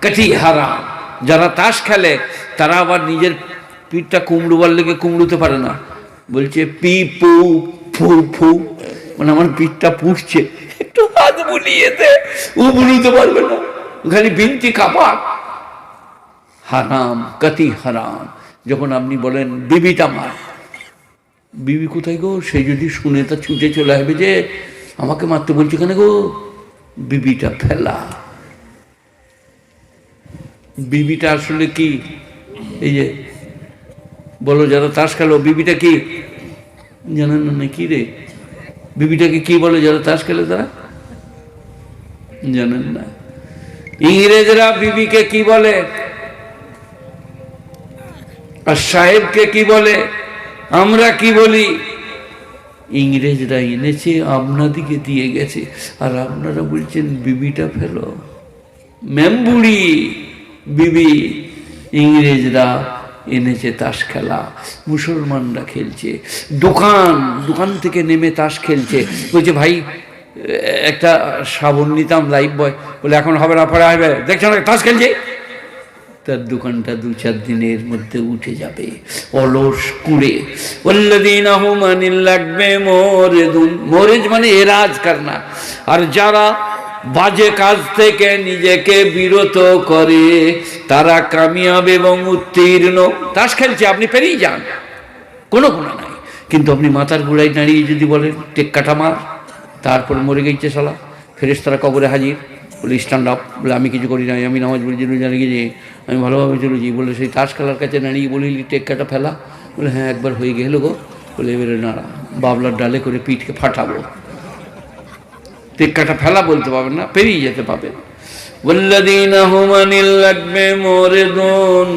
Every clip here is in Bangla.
কাঠি হারাম। যারা তাস খেলে, তারা আবার নিজের পিঠটা কুমড়োবার লেগে কুমড়োতে পারে না। বলছে, পি, পু, ফু ফু। মানে আমার পিঠটা পুষছে। একটু হাত বুলিয়ে ও বুলিতে পারবে না। খালি বিনতি কাপাক হারাম কাতি হারাম। যখন আপনি বলেন, বিবিটা মার বিবি কোথায় গো? সে যদি শুনে তা ছুটে চলে আসবে যে, আমাকে মারতে বলছে কেন গো? বিবিটা ফেলা। বিবিটা আসলে কি? এই যে, বলো যারা তাস খেলো, বিবিটা কি? জানেন না কি রে? বিবিটাকে কি বলে যারা তাস খেলে তারা? জানেন না। ইংরেজরা বিবিকে কি বলে? আর সাহেবকে কি বলে? আমরা কি বলি? ইংরেজরা এনেছে, আপনাদিকে দিয়ে গেছে, আর আপনারা বলছেন বিবিটা ফেলো। মেম্বুড়ি। বিবি ইংরেজরা এনেছে তাস খেলা, মুসলমানরা খেলছে, দোকান দোকান থেকে নেমে তাস খেলছে। বলছে, ভাই, একটা সাবন নিতাম লাইফ বয় বলে, এখন হবে না, পরে হবে দেখছ না, তাস খেলছে? তার দোকানটা দু চার দিনের মধ্যে উঠে যাবে, অলস কুড়ে। ওল্লাদিন আহমানিল লাগবে, মোরেদুন। মোরেজ মানে এরাজ কারনা আর যারা বাজে কাজ থেকে নিজেকে বিরত করে। তারা কামিয়াব এবং উত্তীর্ণ। তাস খেলছে, আপনি পেরিয়ে যান। কোনো কোনো নাই। কিন্তু আপনি মাথার গুড়াই দাঁড়িয়ে যদি বলেন টেক্কাটা মার, তারপর মরে গেছে শালা। ফেরেস তারা কবরে হাজির। বলে স্ট্যান্ড আপ বলে, আমি কিছু করি নাই। আমি নামাজ পড়ি জন্য জানি যে আমি ভালোভাবে চলেছি। বলে, সেই তাস খেলার কাছে দাঁড়িয়ে বলিলি টেক্কাটা ফেলা। বলে হ্যাঁ একবার হয়ে গেল গো। বলে, এবারে নাড়া। বাবলার ডালে করে পিঠকে ফাটাবো। টেক্কাটা ফেলা বলতে পারবেন না পেরিয়ে যেতে পাবেন والذين هم عن اللغو معرضون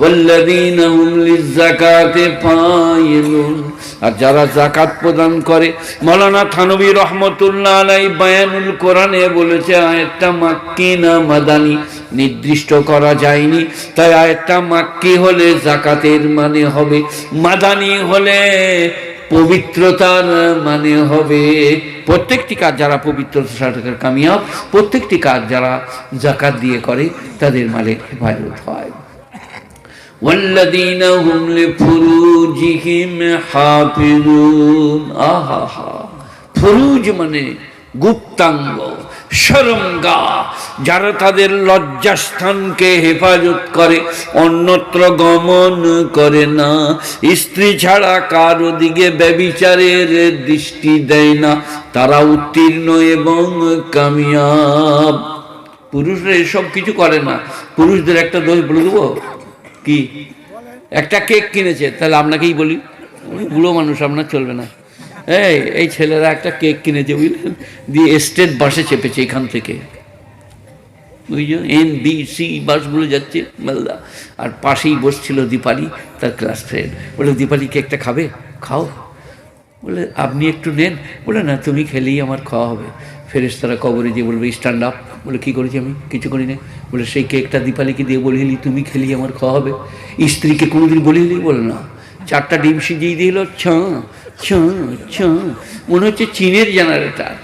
والذين هم للزكاة فاعلون আর যারা জাকাত প্রদান করে মৌলানা থানবী রহমতুল্লাহ আলাই বায়ানুল কোরআনে বলেছে আয়াতটা মাক্কি না মাদানি নির্দিষ্ট করা যায়নি তাই আয়াতটা মাক্কি হলে জাকাতের মানে হবে মাদানি হলে পবিত্রতার মানে হবে প্রত্যেকটি কাজ যারা পবিত্রতা সাধকের কামিয়াব প্রত্যেকটি কাজ যারা জাকাত দিয়ে করে তাদের মানে হেফাজত হয় والذين هم لفروجهم حافظون আহা হা ফরুজ মানে গুপ্তাঙ্গ সরঙ্গা যারা তাদের লজ্জাস্থানকে হেফাজত করে, অন্যত্র গমন করে না। স্ত্রী ছাড়া কারও দিকে ব্যবিচারের দৃষ্টি দেয় না। তারা উত্তীর্ণ এবং কামিয়াব। পুরুষরা এসব কিছু করে না। পুরুষদের একটা দোষ বলে দেবো? কি? একটা কেক কিনেছে, তাহলে আপনাকেই বলি। বুড়ো মানুষ আপনার চলবে না। এই এই ছেলেরা একটা কেক কিনেছে বুঝলেন দিয়ে স্টেট বাসে চেপেছে এখান থেকে। বুঝছ এন, বি, সি বাসগুলো যাচ্ছে, মালদা। আর পাশেই বসছিল দীপালি, তার ক্লাস ফ্রেন্ড। বলে, দীপালি, কেকটা খাবে? খাও। বলে, আপনি একটু নেন। বলে, না, তুমি খেলেই আমার খাওয়া হবে। ফেরেশতারা কবরে যে বলবে স্ট্যান্ড আপ বলে, কী করেছি আমি? কিছু করি না বলে, সেই কেকটা দীপালিকে দিয়ে বলিলি তুমি খেলি আমার খাওয়া হবে। স্ত্রীকে কোনোদিন বলিলি বলে, না। চারটা ডিম সিজিয়ে দিল ছ মনে হচ্ছে চীনের জেনারেটার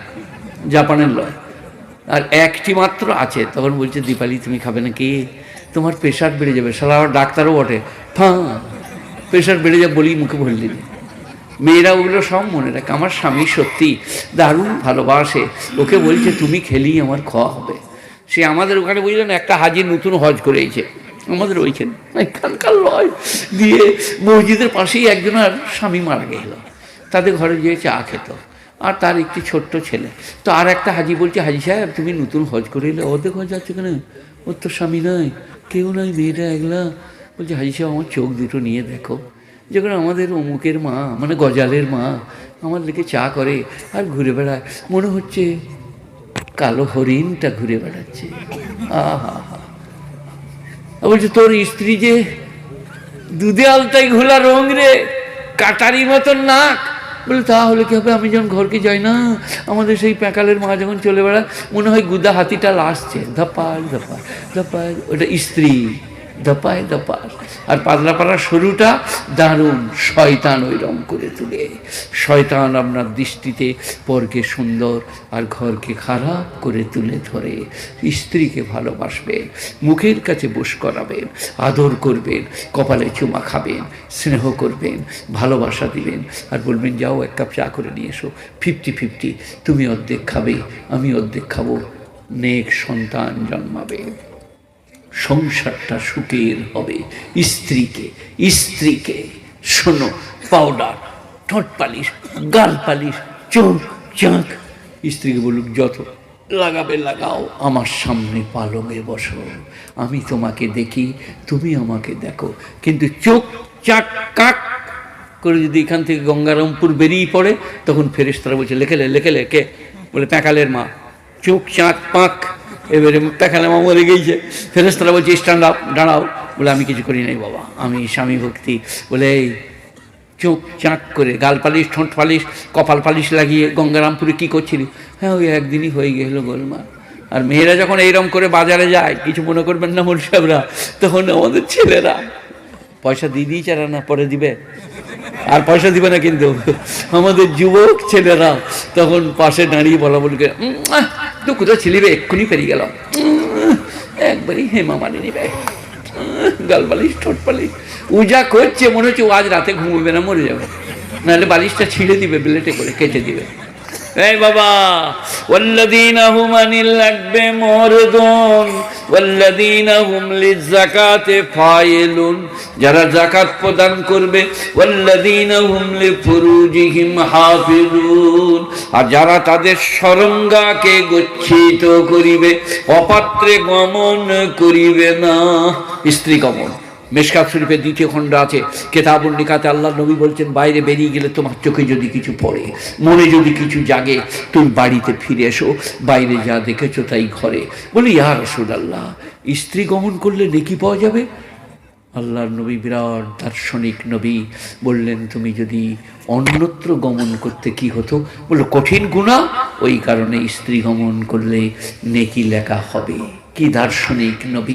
জাপানের লয়। আর একটি মাত্র আছে, তখন বলছে, দীপালি, তুমি খাবে নাকি তোমার প্রেশার বেড়ে যাবে। সালা আবার ডাক্তারও বটে। ফাঁ প্রেশার বেড়ে যাবে বলি মুখে বললি মেয়েরা ওগুলো সব মনে রাখে। আমার স্বামী সত্যি দারুণ ভালোবাসে। ওকে বলছে, তুমি খেলেই আমার খাওয়া হবে। সে আমাদের ওখানে বুঝলেন, একটা হাজির নতুন হজ করেছে। আমাদের ওইখানে। এখানকার লয় দিয়ে মসজিদের পাশেই একজন আর স্বামী মারা গেল। তাদের ঘরে গিয়ে চা খেত। আর তার একটি ছোট্ট ছেলে। তো আর একটা হাজি বলছে, হাজি সাহেব, তুমি নতুন হজ করে এলে অর্ধেক হজ যাচ্ছে কেন? ওর তো স্বামী নয় কেউ নয় মেয়েটা একলা। বলছে, হাজি সাহেব, আমার চোখ দুটো নিয়ে দেখো। যখন আমাদের অমুকের মা মানে গজালের মা, আমার দিকে চা করে আর ঘুরে বেড়ায়, মনে হচ্ছে কালো হরিণটা ঘুরে বেড়াচ্ছে। আহা বলছে, তোর স্ত্রী যে দুধে আলতাই ঘোলা রং রে কাটারি মতন নাক। বলে তাহলে কি হবে? আমি যখন ঘরকে যাই না, আমাদের সেই প্যাকালের মা যখন চলে বেড়ায়, মনে হয় গুদা হাতিটা আসছে। ধাপাক ধাপাক ধাপাক ওটা স্ত্রী। দপায় দপার। আর পাতলাপাড়া শুরুটা দারুণ শয়তান ওইরম করে তুলে। শয়তান আপনার দৃষ্টিতে পরকে সুন্দর আর ঘরকে খারাপ করে তুলে ধরে। স্ত্রীকে ভালোবাসবেন মুখের কাছে বস করাবেন, আদর করবেন, কপালে চুমা খাবেন, স্নেহ করবেন, ভালোবাসা দিবেন। আর বলবেন, যাও, এক কাপ চা করে নিয়ে এসো। ফিফটি ফিফটি, তুমি অর্ধেক খাবে, আমি অর্ধেক খাব। নেক সন্তান জন্মাবে। সংসারটা সুখের হবে। স্ত্রীকে স্ত্রীকে, শোনো পাউডার ঠোঁট পালিশ, গাল পালিশ, চোখ চাঁক স্ত্রীকে বলুক, যত লাগাবে, লাগাও, আমার সামনে পালঙে বসো। আমি তোমাকে দেখি, তুমি আমাকে দেখো। কিন্তু চোখ চাক কাক করে যদি এখান থেকে গঙ্গারামপুর বেরিয়ে পড়ে, তখন ফেরেশতারা বলছে লেখেলে লেখেলে কে? বলে, প্যাকালের মা। চোখ চাঁক পাক। এবারে প্যাকালে মা মরে গেছে ফেরেস্তারা বলছে স্ট্যান্ড আপ দাঁড়াও। বলে, আমি কিছু করি নাই বাবা। আমি স্বামী ভক্তি। বলে, এই চোখ চাঁক করে, গাল পালিশ, ঠোঁট পালিশ, কপাল পালিশ লাগিয়ে গঙ্গারামপুরে কী করছিলি? হ্যাঁ ওই একদিনই হয়ে গেল গোলমাল। আর মেয়েরা যখন এইরকম করে বাজারে যায়, কিছু মনে করবেন না মোল সাহেবরা তখন আমাদের ছেলেরা পয়সা দিয়ে দিয়েছে আর না, পরে দিবে। আর পয়সা দিবে না কিন্তু। আমাদের যুবক ছেলেরা তখন পাশে দাঁড়িয়ে বলা বলকে তুই কোথাও ছিলি রে? এক্ষুনি পেরিয়ে গেল একবারই হেমা মানে নিবে। গাল বালিশ, ঠোঁট পালিশ উজা করছে মনে হচ্ছে আজ রাতে ঘুমবে না, মরে যাবে। নাহলে বালিশটা ছিঁড়ে দিবে ব্লেটে করে কেটে দিবে। যারা যাকাত প্রদান করবে আর যারা তাদের শরঙ্গাকে গচ্ছিত করিবে, অপাত্রে গমন করিবে না, স্ত্রী গমন। মেশকাত শরীফের দ্বিতীয় খণ্ড আছে কেতাবুল নিকাতে আল্লাহ নবী বলছেন, বাইরে বেরিয়ে গেলে তোমার চোখে যদি কিছু পড়ে, মনে যদি কিছু জাগে, তুমি বাড়িতে ফিরে এসো, বাইরে যা দেখেছ তাই ঘরে। বলি, ইয়া রসুল আল্লাহ স্ত্রী গমন করলে নেকি পাওয়া যাবে? আল্লাহর নবী বিরাট দার্শনিক নবী বললেন, তুমি যদি অন্যত্র গমন করতে কি হতো? বলল, কঠিন গুণা ওই কারণে স্ত্রী গমন করলে নেকি লেখা হবে। কি দার্শনিক নবী।